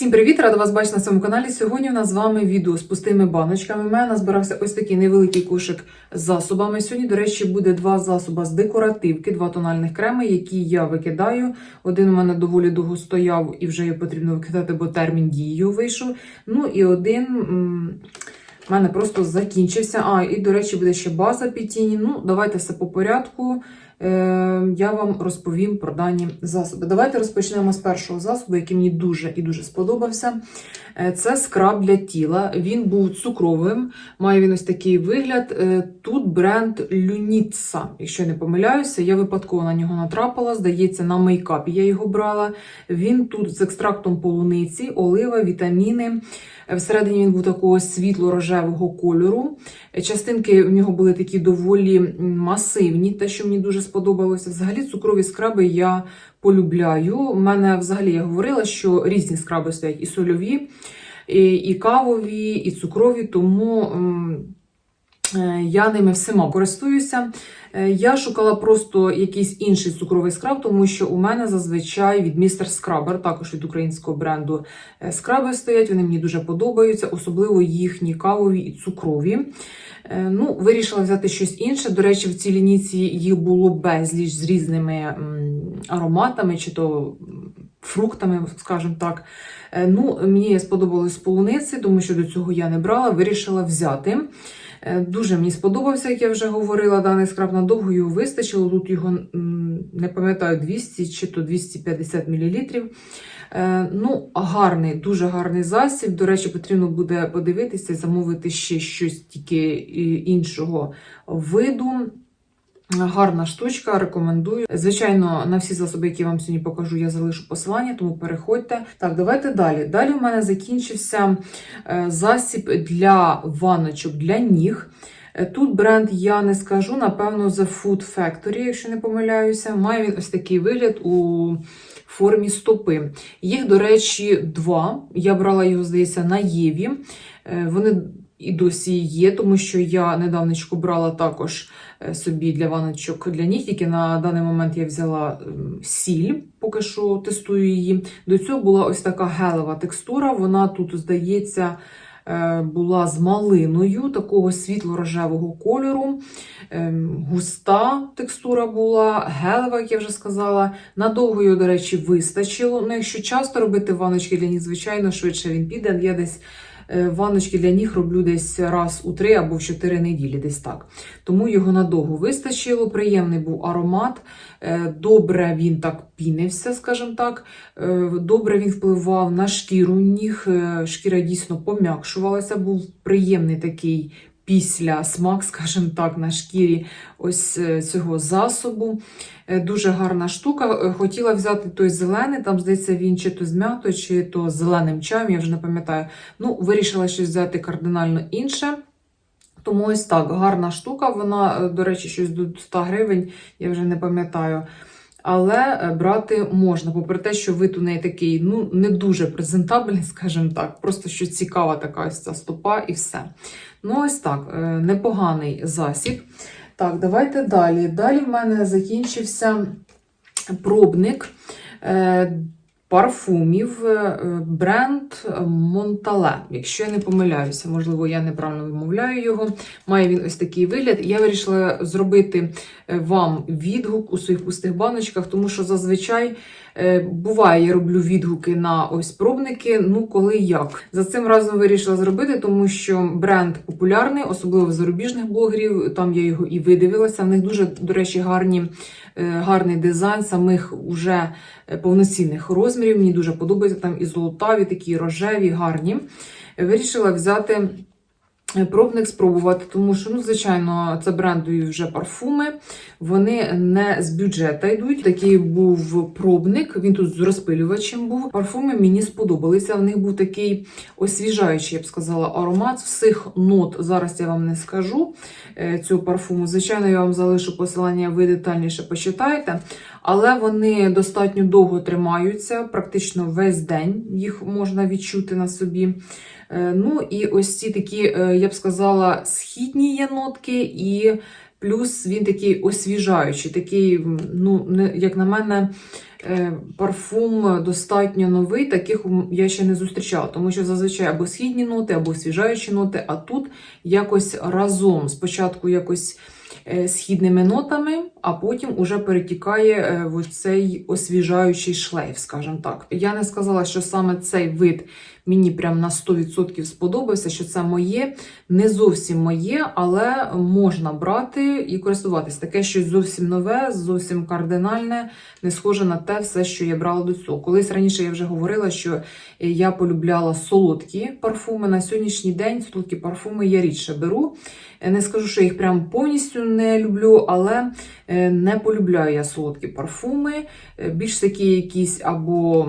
Всім привіт! Рада вас бачити на своєму каналі. Сьогодні у нас з вами відео з пустими баночками. У мене назбирався ось такий невеликий кошик з засобами. Сьогодні, до речі, буде два засоби з декоративки, два тональних креми, які я викидаю. Один у мене доволі довго стояв і вже його потрібно викидати, бо термін дії вийшов. Ну і один. у мене просто закінчився. А, і, до речі, буде ще база під тіні. Ну, давайте все по порядку. Е, я вам розповім про дані засоби. Давайте розпочнемо з першого засобу, який мені дуже і дуже сподобався. Е, Це скраб для тіла. Він був цукровим, має він ось такий вигляд. Е, Тут бренд Люніца, якщо не помиляюся, я випадково на нього натрапила. Здається, на мейкапі я його брала. Він тут з екстрактом полуниці, олива, вітаміни. Е, Всередині він був такого світло-рожевого кольору. Частинки в нього були такі доволі масивні, те, що мені дуже сподобалося. Взагалі, цукрові скраби я полюбляю. У мене взагалі я говорила, що різні скраби стоять і сольові, і, і кавові, і цукрові, тому. е, Я ними всіма користуюся. Е, Я шукала просто якийсь інший цукровий скраб, тому що у мене зазвичай від Mr. Scrubber, також від українського бренду е, скраби стоять. Вони мені дуже подобаються, особливо їхні кавові і цукрові. Е, Ну, вирішила взяти щось інше. До речі, в цій лінійці їх було безліч з різними ароматами чи то фруктами, скажімо так. Е, Ну, мені сподобалось полуниці, тому що до цього я не брала, вирішила взяти. Е, Дуже мені сподобався, як я вже говорила, даний скраб надовго його вистачило. Тут його не пам'ятаю 200 чи то 250 мл. Ну, гарний, дуже гарний засіб. До речі, потрібно буде подивитися і замовити ще щось тільки е, іншого виду. Гарна штучка, рекомендую. Звичайно, на всі засоби, які я вам сьогодні покажу, я залишу посилання, тому переходьте. Так, давайте далі. Далі у мене закінчився е, засіб для ваночок для ніг. Е, Тут бренд я не скажу, напевно, The Food Factory, якщо не помиляюся. Має він ось такий вигляд у формі стопи. Їх, до речі, два. Я брала його, здається, на Єві. Е, Вони і досі є, тому що я недавнечко брала також е, собі для ваночок для ніг, тільки на даний момент я взяла сіль, поки що тестую її. До цього була ось така гелева текстура. Вона тут, здається, була з малиною, такого світло-рожевого кольору. Ем, Густа текстура була, гелева, як я вже сказала. Надовго його, до речі, вистачило. Ну, якщо часто робити ваночки для них, звичайно, швидше він піде. Я десь е, ваночки для ніг роблю десь раз у три або в чотири неділі, десь так. Тому його надовго вистачило. Приємний був аромат. Е, Добре він так пінився, скажімо так. Е, Добре він впливав на шкіру ніг. Шкіра дійсно пом'якшувалася, був приємний такий після смак, скажімо так, на шкірі ось е, цього засобу. Е, Дуже гарна штука. Е, Хотіла взяти той зелений, там, здається, він чи то з м'ятою, чи то з зеленим чаєм, я вже не пам'ятаю. Ну, вирішила щось взяти кардинально інше. Тому ось так, гарна штука. Вона, до речі, щось до 100 гривень, я вже не пам'ятаю. Але е, брати можна, попри те, що вид у неї такий ну, не дуже презентабельний, скажімо так. Просто що цікава така ось ця стопа і все. Ну, ось так, е, непоганий засіб. Так, давайте далі. Далі в мене закінчився пробник е, парфумів е, бренд Монтале. Якщо я не помиляюся, можливо, я неправильно вимовляю його. Має він ось такий вигляд. Я вирішила зробити е, вам відгук у своїх пустих баночках, тому що зазвичай е, буває, я роблю відгуки на ось пробники. Ну, коли як. За цим разом вирішила зробити, тому що бренд популярний, особливо в зарубіжних блогерів. Там я його і видивилася. В них дуже, до речі, гарні, е, гарний дизайн самих уже е, повноцінних розмірів. Мені дуже подобається там і золотаві, такі рожеві, гарні. Вирішила взяти. Пробник спробувати, тому що, ну, звичайно, це брендові вже парфуми. Вони не з бюджета йдуть. Такий був пробник, він тут з розпилювачем був. Парфуми мені сподобалися. В них був такий освіжаючий, я б сказала, аромат. Всіх нот зараз я вам не скажу е, цього парфуму. Звичайно, я вам залишу посилання, ви детальніше почитаєте. Але вони достатньо довго тримаються, практично весь день їх можна відчути на собі. Е, Ну і ось ці такі, е, я б сказала, східні нотки, і плюс він такий освіжаючий, такий, ну, як на мене, е, парфум достатньо новий, таких я ще не зустрічала, тому що зазвичай або східні ноти, або освіжаючі ноти, а тут якось разом. Спочатку якось східними нотами, а потім уже перетікає е, в цей освіжаючий шлейф, скажімо так. Я не сказала, що саме цей вид мені прям на 100% сподобався, що це моє, не зовсім моє, але можна брати і користуватись. Таке щось зовсім нове, зовсім кардинальне, не схоже на те все, що я брала до цього. Колись раніше я вже говорила, що е, я полюбляла солодкі парфуми. На сьогоднішній день солодкі парфуми я рідше беру. Не скажу, що їх прям повністю не люблю, але е, не полюбляю я солодкі парфуми. Е, Більш такі якісь або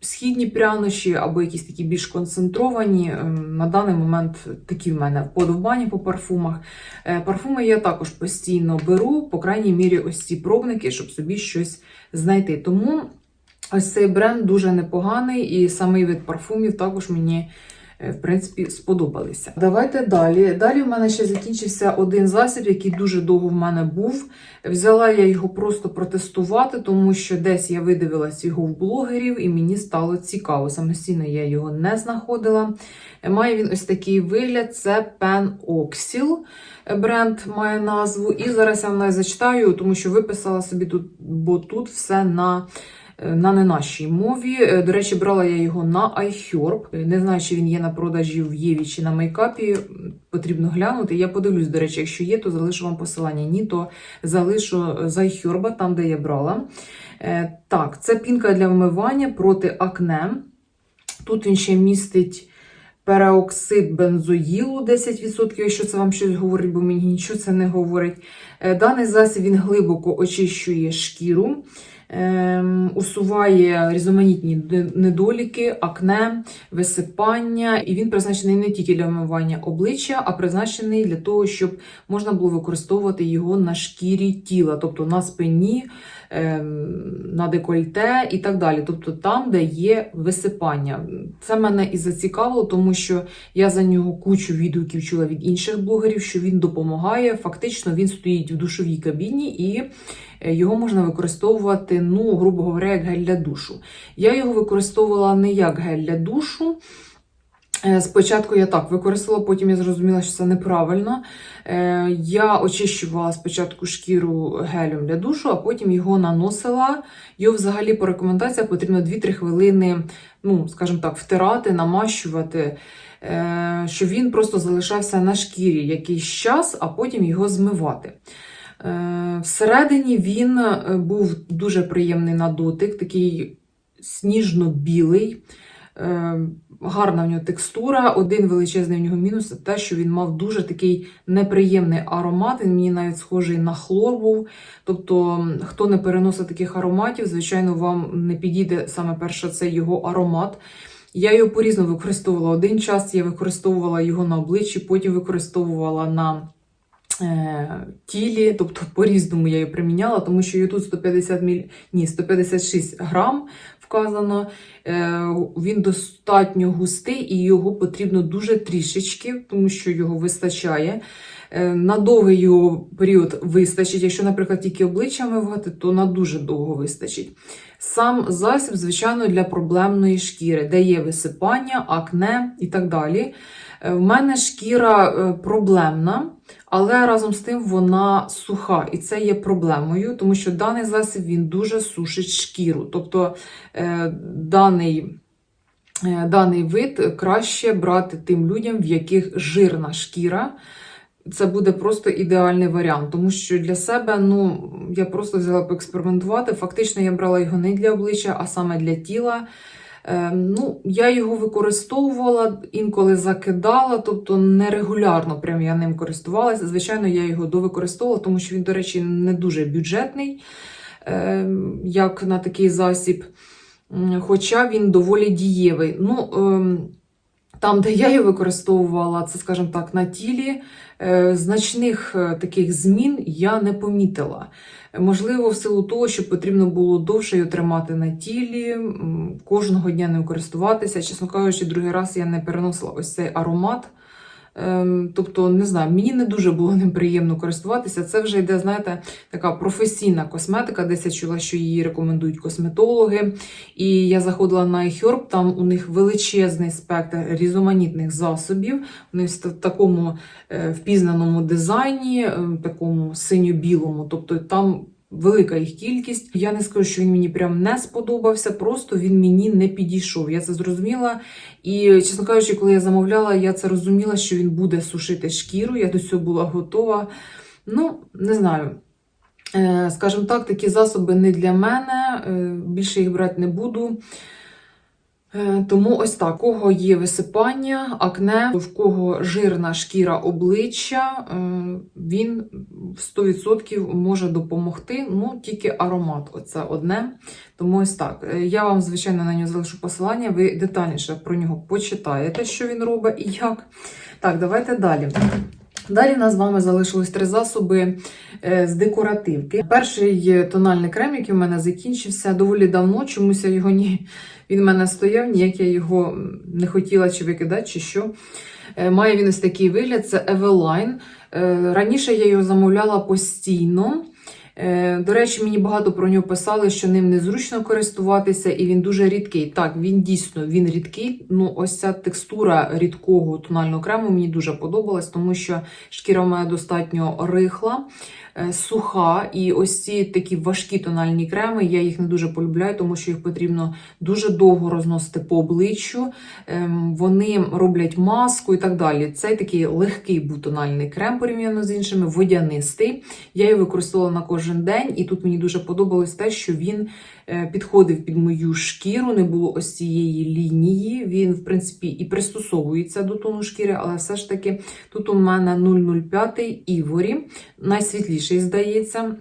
східні прянощі, або якісь такі більш концентровані. Ем, На даний момент такі в мене вподобання по парфумах. Е, Парфуми я також постійно беру, по крайній мірі, ось ці пробники, щоб собі щось знайти. Тому ось цей бренд дуже непоганий, і самий вид парфумів також мені. Е, В принципі, сподобалися. Давайте далі. Далі в мене ще закінчився один засіб, який дуже довго в мене був. Взяла я його просто протестувати, тому що десь я видивилась його в блогерів, і мені стало цікаво. Самостійно я його не знаходила. Має він ось такий вигляд: це Pen Oxyl. Бренд має назву. І зараз я вам навіть зачитаю, тому що виписала собі тут, бо тут все на. На не нашій мові. Е, До речі, брала я його на iHerb. Е, Не знаю, чи він є на продажі в Єві чи на мейкапі. Потрібно глянути. Я подивлюсь, до речі, якщо є, то залишу вам посилання. Ні, то залишу з iHerb, там, де я брала. Е, Так, це пінка для вмивання проти акне. Тут він ще містить переоксид бензоїлу 10%, якщо це вам щось говорить, бо мені нічого це не говорить. Е, Даний засіб він глибоко очищує шкіру, усуває різноманітні недоліки, акне, висипання. І він призначений не тільки для вмивання обличчя, а призначений для того, щоб можна було використовувати його на шкірі тіла, тобто на спині, ем, на декольте і так далі. Тобто там, де є висипання. Це мене і зацікавило, тому що я за нього кучу відгуків чула від інших блогерів, що він допомагає. Фактично він стоїть в душовій кабіні і його можна використовувати, ну, грубо говоря, як гель для душу. Я його використовувала не як гель для душу. Е, Спочатку я так використала, потім я зрозуміла, що це неправильно. Е, Я очищувала спочатку шкіру гелем для душу, а потім його наносила. Його взагалі по рекомендаціях потрібно 2-3 хвилини, ну, скажімо так, втирати, намащувати, е, щоб він просто залишався на шкірі якийсь час, а потім його змивати. Е, Всередині він е, був дуже приємний на дотик, такий сніжно-білий. Е, Гарна в нього текстура. Один величезний в нього мінус це те, що він мав дуже такий неприємний аромат. Він мені навіть схожий на хлор був. Тобто, хто не переносить таких ароматів, звичайно, вам не підійде саме перше це його аромат. Я його по-різному використовувала. Один час я використовувала його на обличчі, потім використовувала на тілі, тобто по-різному я її приміняла, тому що її тут 150 міль... Ні, 156 грам вказано. Е, Він достатньо густий і його потрібно дуже трішечки, тому що його вистачає. Е, На довгий його період вистачить. Якщо, наприклад, тільки обличчя мивати, то на дуже довго вистачить. Сам засіб, звичайно, для проблемної шкіри, де є висипання, акне і так далі. Е, В мене шкіра е, проблемна, але разом з тим вона суха, і це є проблемою, тому що даний засіб він дуже сушить шкіру. Тобто е, даний, даний вид краще брати тим людям, в яких жирна шкіра. Це буде просто ідеальний варіант, тому що для себе ну я просто взяла поекспериментувати. Фактично, я брала його не для обличчя, а саме для тіла. Е, ну, я його використовувала, інколи закидала, тобто нерегулярно прям я ним користувалася. Звичайно, я його довикористовувала, тому що він, до речі, не дуже бюджетний, е, як на такий засіб. Хоча він доволі дієвий. Ну, ем, там, де я його використовувала, це, скажімо так, на тілі, е, значних е, таких змін я не помітила. Можливо, в силу того, що потрібно було довше його тримати на тілі, кожного дня не користуватися. Чесно кажучи, другий раз я не переносила ось цей аромат. Ем, тобто, не знаю, мені не дуже було ним приємно користуватися. Це вже йде, знаєте, така професійна косметика. Десь я чула, що її рекомендують косметологи. І я заходила на iHerb, там у них величезний спектр різноманітних засобів. Вони в такому е, впізнаному дизайні, е, такому синьо-білому. Тобто там велика їх кількість. Я не скажу, що він мені прям не сподобався, просто він мені не підійшов. Я це зрозуміла. І, чесно кажучи, коли я замовляла, я це розуміла, що він буде сушити шкіру. Я до цього була готова. Ну, не знаю. Е, Скажімо так, такі засоби не для мене. Е, Більше їх брати не буду. Е, Тому ось так, у кого є висипання, акне, в кого жирна шкіра обличчя, е, він 100% може допомогти. Ну, тільки аромат, оце одне. Тому ось так. Е, Я вам, звичайно, на нього залишу посилання. Ви детальніше про нього почитаєте, що він робить і як. Так, давайте далі. Далі в нас з вами залишилось три засоби е, з декоративки. Перший тональний крем, який в мене закінчився доволі давно. Чомусь я його ні. Він в мене стояв, ніяк я його не хотіла чи викидати, чи що. Е, Має він ось такий вигляд: це Eveline. Е, Раніше я його замовляла постійно. Е, До речі, мені багато про нього писали, що ним незручно користуватися, і він дуже рідкий. Так, він дійсно він рідкий. Ну, ось ця текстура рідкого тонального крему мені дуже подобалась, тому що шкіра мене достатньо рихла, суха, і ось ці такі важкі тональні креми, я їх не дуже полюбляю, тому що їх потрібно дуже довго розносити по обличчю. Ем, Вони роблять маску і так далі. Цей такий легкий був тональний крем порівняно з іншими, водянистий. Я його використовувала на кожен день, і тут мені дуже подобалось те, що він е, підходив під мою шкіру, не було ось цієї лінії. Він, в принципі, і пристосовується до тону шкіри, але все ж таки тут у мене 005 Іворі, найсвітліший, здається.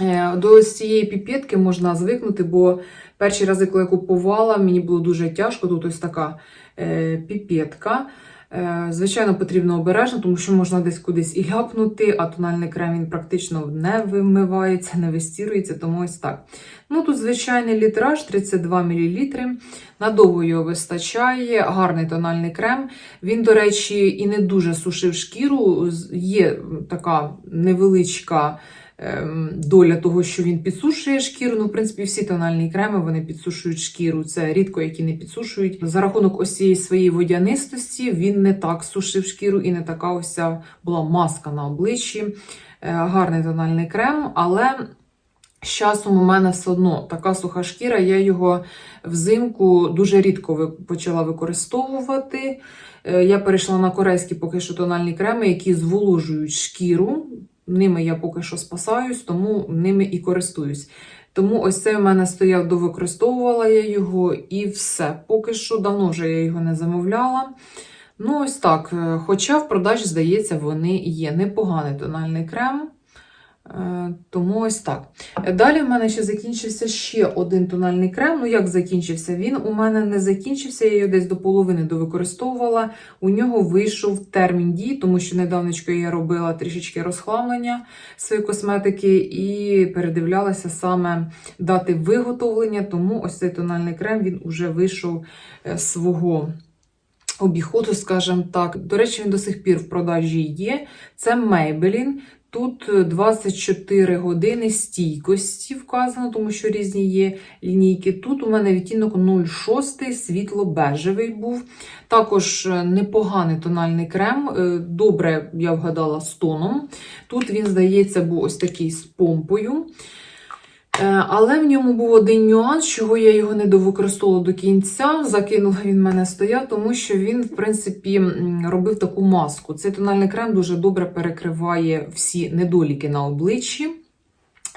Е, До цієї піпетки можна звикнути, бо перші рази, коли я купувала, мені було дуже тяжко. Тут ось така е, піпетка. Е, Звичайно, потрібно обережно, тому що можна десь кудись і ляпнути, а тональний крем він практично не вимивається, не вистірується, тому ось так. Ну Тут звичайний літраж 32 мл. Надовго його вистачає, гарний тональний крем. Він, до речі, і не дуже сушив шкіру. Є така невеличка доля того, що він підсушує шкіру. Ну, в принципі, всі тональні креми вони підсушують шкіру. Це рідко, які не підсушують. За рахунок ось цієї своєї водянистості він не так сушив шкіру і не така ось була маска на обличчі. Е, Гарний тональний крем, але. З часом у мене все одно така суха шкіра, я його взимку дуже рідко почала використовувати. Е, Я перейшла на корейські поки що тональні креми, які зволожують шкіру. Ними я поки що спасаюсь, тому ними і користуюсь. Тому ось цей у мене стояв, довикористовувала я його і все. Поки що давно вже я його не замовляла. Ну, ось так. Е, Хоча в продажі, здається, вони є. Непоганий тональний крем. Е, Тому ось так. Далі в мене ще закінчився ще один тональний крем. Ну, як закінчився? Він у мене не закінчився, я його десь до половини довикористовувала. У нього вийшов термін дії, тому що недавнечко я робила трішечки розхламлення своєї косметики і передивлялася саме дати виготовлення. Тому ось цей тональний крем він уже вийшов е, свого. Обіходу, скажімо так. До речі, він до сих пір в продажі є. Це Maybelline. Тут е, 24 години стійкості вказано, тому що різні є лінійки. Тут у мене відтінок 06 світло-бежевий був. Також е, непоганий тональний крем. е, Добре, я вгадала з тоном. Тут він, здається, був ось такий з помпою. Е, Але в ньому був один нюанс, чого я його не довикористовувала до кінця. Закинула він мене стояв, тому що він, в принципі, робив таку маску. Цей тональний крем дуже добре перекриває всі недоліки на обличчі.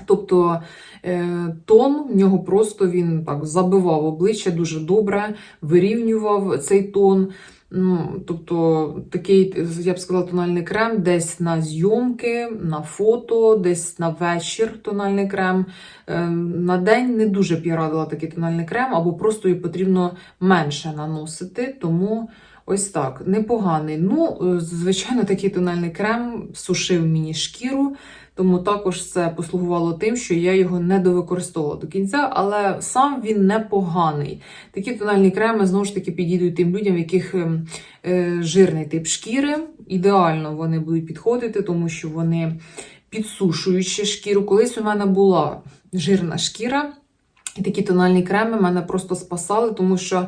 Тобто е, тон в нього просто він так забивав обличчя дуже добре, вирівнював цей тон. Ну, тобто такий, я б сказала, тональний крем десь на зйомки, на фото, десь на вечір тональний крем. Е, На день не дуже б я радила такий тональний крем, або просто її потрібно менше наносити. Тому Ось так, непоганий. Ну, е, звичайно, такий тональний крем сушив мені шкіру, тому також це послугувало тим, що я його не довикористовувала до кінця, але сам він непоганий. Такі тональні креми знову ж таки підійдуть тим людям, яких ем, е, жирний тип шкіри. Ідеально вони будуть підходити, тому що вони підсушують шкіру. Колись у мене була жирна шкіра. І такі тональні креми мене просто спасали, тому що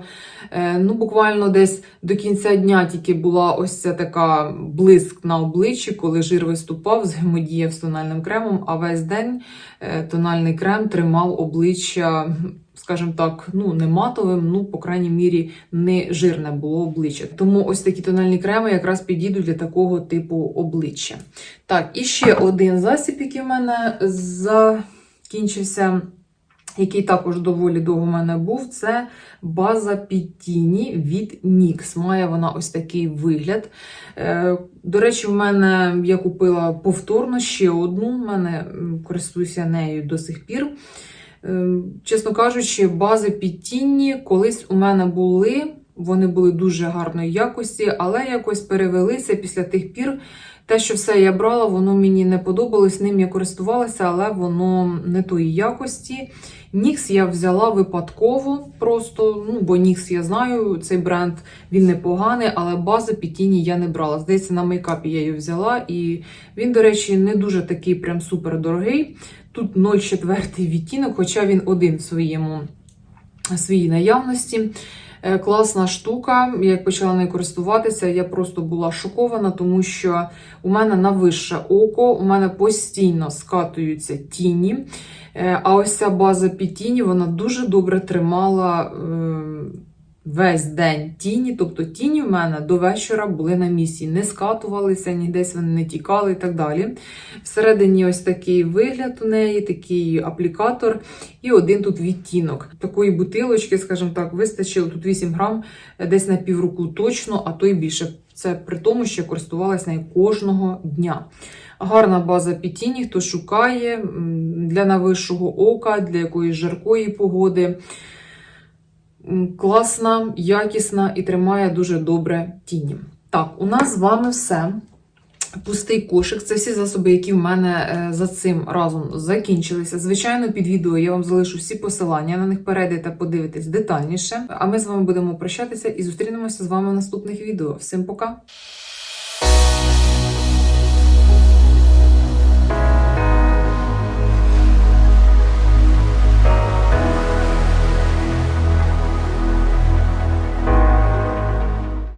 е, ну, буквально десь до кінця дня тільки була ось ця така блиск на обличчі, коли жир виступав, взаємодіяв з тональним кремом, а весь день е, тональний крем тримав обличчя, скажімо так, ну не матовим, ну, по крайній мірі, не жирне було обличчя. Тому ось такі тональні креми якраз підійдуть для такого типу обличчя. Так, і ще один засіб, який в мене закінчився який також доволі довго в мене був, це база під тіні від NYX. Має вона ось такий вигляд. Е, До речі, в мене я купила повторно ще одну, в мене користуюся нею до сих пір. Е, Чесно кажучи, бази під тіні колись у мене були. Вони були дуже гарної якості, але якось перевелися після тих пір. Те, що все я брала, воно мені не подобалось, ним я користувалася, але воно не тої якості. Нікс я взяла випадково, просто, ну, бо Нікс я знаю, цей бренд він непоганий, але бази під тіні я не брала. Здається, на мейкапі я її взяла, і він, до речі, не дуже такий прям супер дорогий. Тут 0,4 відтінок, хоча він один в своєму своїй наявності. Е, Класна штука. Я як почала нею користуватися, я просто була шокована, тому що у мене на вище око, у мене постійно скатуються тіні. Е, А ось ця база під тіні, вона дуже добре тримала е, весь день тіні. Тобто тіні в мене до вечора були на місці, не скатувалися, ні десь вони не тікали і так далі. Всередині ось такий вигляд у неї, такий аплікатор, і один тут відтінок. Такої бутилочки, скажімо так, вистачило тут 8 грам, е, десь на півроку точно, а то й більше. Це при тому, що я користувалася нею кожного дня. Гарна база під тіні, хто шукає для нависшого ока, для якоїсь жаркої погоди. Класна, якісна і тримає дуже добре тіні. Так, у нас з вами все. Пустий кошик. Це всі засоби, які в мене е, за цим разом закінчилися. Звичайно, під відео я вам залишу всі посилання на них перейдете, подивитесь детальніше. А ми з вами будемо прощатися і зустрінемося з вами в наступних відео. Всім пока!